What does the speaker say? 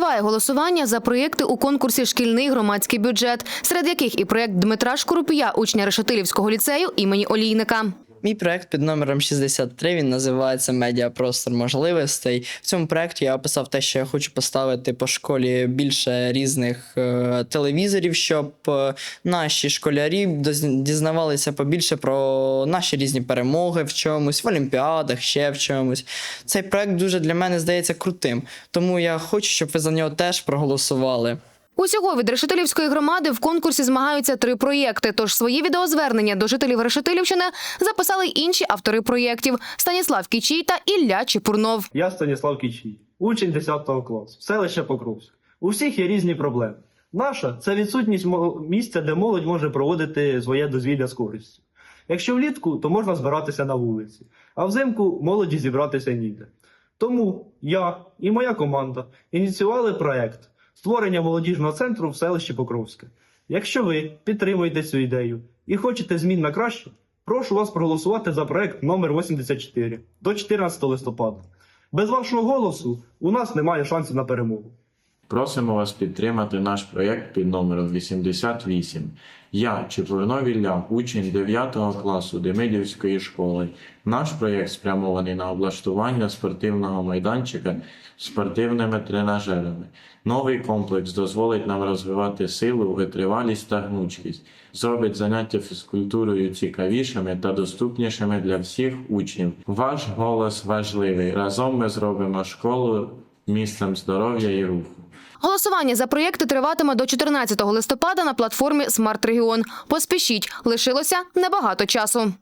Триває голосування за проєкти у конкурсі Шкільний громадський бюджет, серед яких і проєкт Дмитра Шкурупія, учня Решетилівського ліцею імені Олійника. Мій проект під номером 63, він називається Медіапростор можливостей. В цьому проекті я описав те, що я хочу поставити по школі більше різних е, телевізорів, щоб е, наші школярі дізнавалися побільше про наші різні перемоги в чомусь, в олімпіадах, ще в чомусь. Цей проект дуже для мене здається крутим, тому я хочу, щоб ви за нього теж проголосували. Усього від Решетилівської громади в конкурсі змагаються три проєкти. Тож свої відеозвернення до жителів Решетилівщини записали інші автори проєктів Станіслав Кічій та Ілля Чепурнов. Я Станіслав Кічій, учень 10 класу, селище Покровськ. У всіх є різні проблеми. Наша це відсутність місця, де молодь може проводити своє дозвілля з користю. Якщо влітку, то можна збиратися на вулиці, а взимку молоді зібратися ніде. Тому я і моя команда ініціювали проект створення молодіжного центру в селищі Покровське. Якщо ви підтримуєте цю ідею і хочете змін на краще, прошу вас проголосувати за проект номер 84 до 14 листопада. Без вашого голосу у нас немає шансів на перемогу. Просимо вас підтримати наш проєкт під номером 88. Я, Чепурнов Ілля, учень 9 класу Демидівської школи. Наш проєкт спрямований на облаштування спортивного майданчика спортивними тренажерами. Новий комплекс дозволить нам розвивати силу, витривалість та гнучкість, зробить заняття фізкультурою цікавішими та доступнішими для всіх учнів. Ваш голос важливий. Разом ми зробимо школу місцем здоров'я і руху. Голосування за проєкти триватиме до 14 листопада на платформі Смарт Регіон. Поспішіть, лишилося небагато часу.